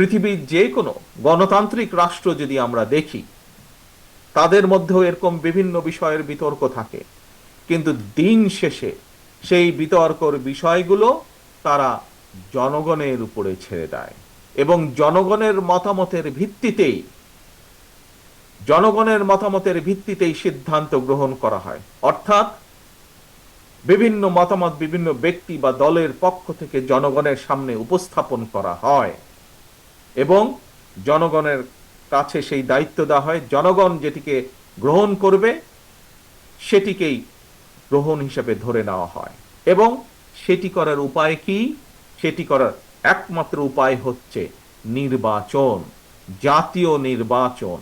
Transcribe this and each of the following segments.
পৃথিবীর যে কোনো গণতান্ত্রিক রাষ্ট্র যদি আমরা দেখি, তাদের মধ্যেও এরকম বিভিন্ন বিষয়ের বিতর্ক থাকে। কিন্তু দিন শেষে সেই বিতর্কর বিষয়গুলো তারা জনগণের উপরে ছেড়ে দেয় এবং জনগণের মতামতের ভিত্তিতেই, জনগণের মতামতের ভিত্তিতেই সিদ্ধান্ত গ্রহণ করা হয়। অর্থাৎ বিভিন্ন মতামত বিভিন্ন ব্যক্তি বা দলের পক্ষ থেকে জনগণের সামনে উপস্থাপন করা হয়। এবং জনগণের কাছে সেই দায়িত্ব দেওয়া হয়। জনগণ যেটিকে গ্রহণ করবে, সেটিকেই গ্রহণ হিসেবে ধরে নেওয়া হয়। এবং সেটি করার উপায় কি? সেটি করার একমাত্র উপায় হচ্ছে নির্বাচন, জাতীয় নির্বাচন।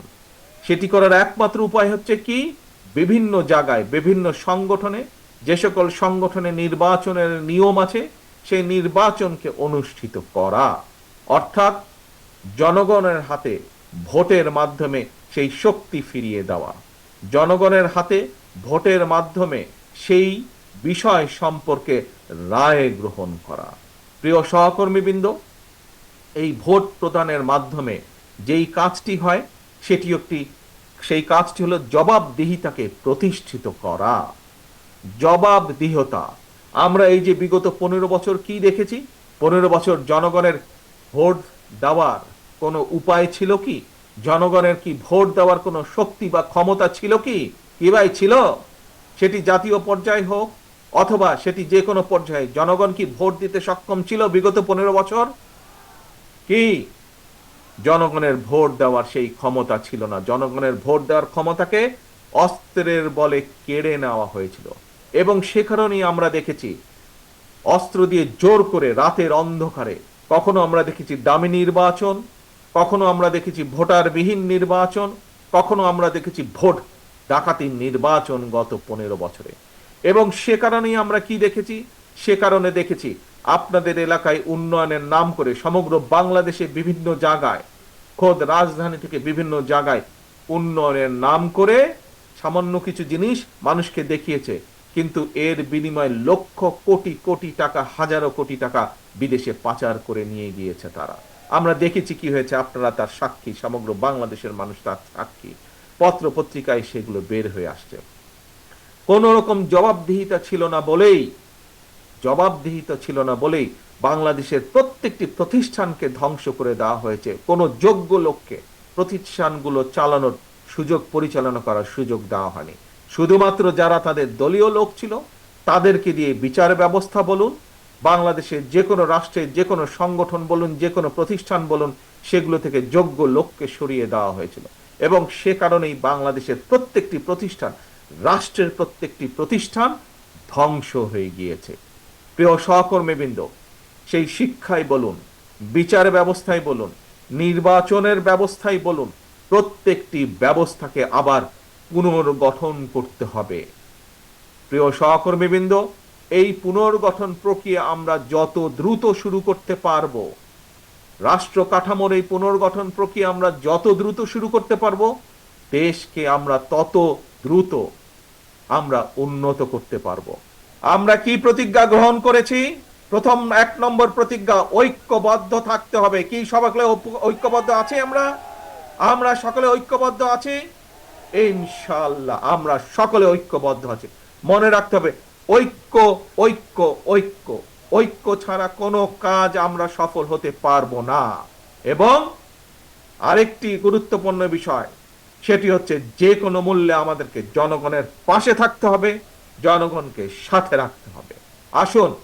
সেটি করার একমাত্র উপায় হচ্ছে কি? বিভিন্ন জায়গায়, বিভিন্ন সংগঠনে, যে সকল সংগঠনে নির্বাচনের নিয়ম আছে, সেই নির্বাচনকে অনুষ্ঠিত করা। অর্থাৎ জনগণের হাতে ভোটের মাধ্যমে সেই শক্তি ফিরিয়ে দেওয়া। জনগণের হাতে ভোটের মাধ্যমে সেই বিষয় সম্পর্কে রায় গ্রহণ করা। প্রিয় সহকর্মীবৃন্দ, এই ভোট প্রদানের মাধ্যমে যেই কাজটি হয়, সেটি একটি, সেই কাজটি হলো জবাবদিহিতাকে প্রতিষ্ঠিত করা। জবাবদিহতা, আমরা এই যে বিগত পনেরো বছর কি দেখেছি? পনেরো বছর জনগণের ভোট দেওয়ার কোনো উপায় ছিল কি? জনগণের কি ভোট দেওয়ার কোনো শক্তি বা ক্ষমতা ছিল কি? কি ভাই ছিল? সেটি জাতীয় পর্যায়ে হোক অথবা সেটি যে কোনো পর্যায়ে, জনগণ কি ভোট দিতে সক্ষম ছিল বিগত পনেরো বছর? কি? জনগণের ভোট দেওয়ার সেই ক্ষমতা ছিল না। জনগণের ভোট দেওয়ার ক্ষমতাকে অস্ত্রের বলে কেড়ে নেওয়া হয়েছিল। এবং সে কারণেই আমরা দেখেছি, অস্ত্র দিয়ে জোর করে রাতের অন্ধকারে, কখনো আমরা দেখেছি দামি নির্বাচন কখনো আমরা দেখেছি ভোটারবিহীন নির্বাচন, কখনো আমরা দেখেছি ভোট ডাকাতির নির্বাচন গত পনেরো বছরে। এবং সে কারণেই আমরা কি দেখেছি? সে কারণে দেখেছি আপনাদের এলাকায় উন্নয়নের নাম করে সমগ্র বাংলাদেশে বিভিন্ন জায়গায়, খোদ রাজধানী থেকে বিভিন্ন জায়গায় উন্নয়নের নাম করে সামান্য কিছু জিনিস মানুষকে দেখিয়েছে। কিন্তু এর বিনিময়ে লক্ষ কোটি কোটি টাকা, হাজারো কোটি টাকা বিদেশে পাচার করে নিয়ে গিয়েছে তারা। আমরা দেখেছি কি হয়েছে, আপনারা তার সাক্ষী, সমগ্র বাংলাদেশের মানুষ তার সাক্ষী। পত্র পত্রিকায় সেগুলো বের হয়ে আসছে। কোন রকম জবাবদিহিতা ছিল না বলেই, জবাবদিহিতা ছিল না বলেই বাংলাদেশের প্রত্যেকটি প্রতিষ্ঠানকে ধ্বংস করে দেওয়া হয়েছে। কোনো যোগ্য লোককে প্রতিষ্ঠানগুলো চালানোর সুযোগ পরিচালনা করার সুযোগ দেওয়া হয়নি। শুধুমাত্র যারা তাদের দলীয় লোক ছিল, তাদেরকে দিয়ে বিচার ব্যবস্থা বলুন বাংলাদেশের যে কোনো রাষ্ট্রের যে কোনো সংগঠন বলুন, যে কোনো প্রতিষ্ঠান বলুন, সেগুলো থেকে যোগ্য লোককে সরিয়ে দেওয়া হয়েছিল। এবং সে কারণেই বাংলাদেশের প্রত্যেকটি প্রতিষ্ঠান, রাষ্ট্রের প্রত্যেকটি প্রতিষ্ঠান ধ্বংস হয়ে গিয়েছে। প্রিয় সহকর্মীবৃন্দ, সেই শিক্ষায় বলুন, বিচার ব্যবস্থায় বলুন, নির্বাচনের ব্যবস্থায় বলুন, প্রত্যেকটি ব্যবস্থাকে আবার পুনর্গঠন করতে হবে। প্রিয় সহকর্মীবৃন্দ এই পুনর্গঠন প্রক্রিয়া আমরা যত দ্রুত শুরু করতে পারব, রাষ্ট্র কাঠামোর এই পুনর্গঠন প্রক্রিয়া আমরা যত দ্রুত শুরু করতে পারব, দেশকে আমরা তত দ্রুত আমরা উন্নত করতে পারব। আমরা কি প্রতিজ্ঞা গ্রহণ করেছি? প্রথম এক নম্বর প্রতিজ্ঞা, ঐক্যবদ্ধ থাকতে হবে। কি সবাই ঐক্যবদ্ধ আছে আমরা? আমরা সকলে ঐক্যবদ্ধ আছি? ইনশাল্লাহ আমরা সকলে ঐক্যবদ্ধ আছি। মনে রাখতে হবে ঐক্য ঐক্য ঐক্য। ঐক্য ছাড়া কোনো কাজ আমরা সফল হতে পারব না। এবং আরেকটি গুরুত্বপূর্ণ বিষয়, সেটি হচ্ছে যে কোনো মূল্যে আমাদেরকে জনগণের পাশে থাকতে হবে, জনগণকে সাথে রাখতে হবে। আসুন,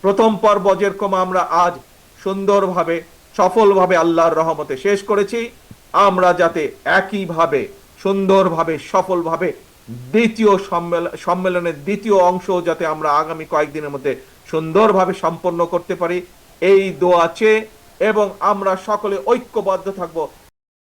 প্রথম পর্ব যেরকম আমরা আজ সুন্দরভাবে, সফলভাবে আল্লাহর রহমতে শেষ করেছি, আমরা যাতে একইভাবে, সুন্দরভাবে, সফলভাবে দ্বিতীয় সম্মেলন সম্মেলনের দ্বিতীয় অংশ যাতে আমরা আগামী কয়েকদিনের মধ্যে সুন্দরভাবে সম্পন্ন করতে পারি। এই দোয়া চেয়ে এবং আমরা সকলে ঐক্যবদ্ধ থাকব।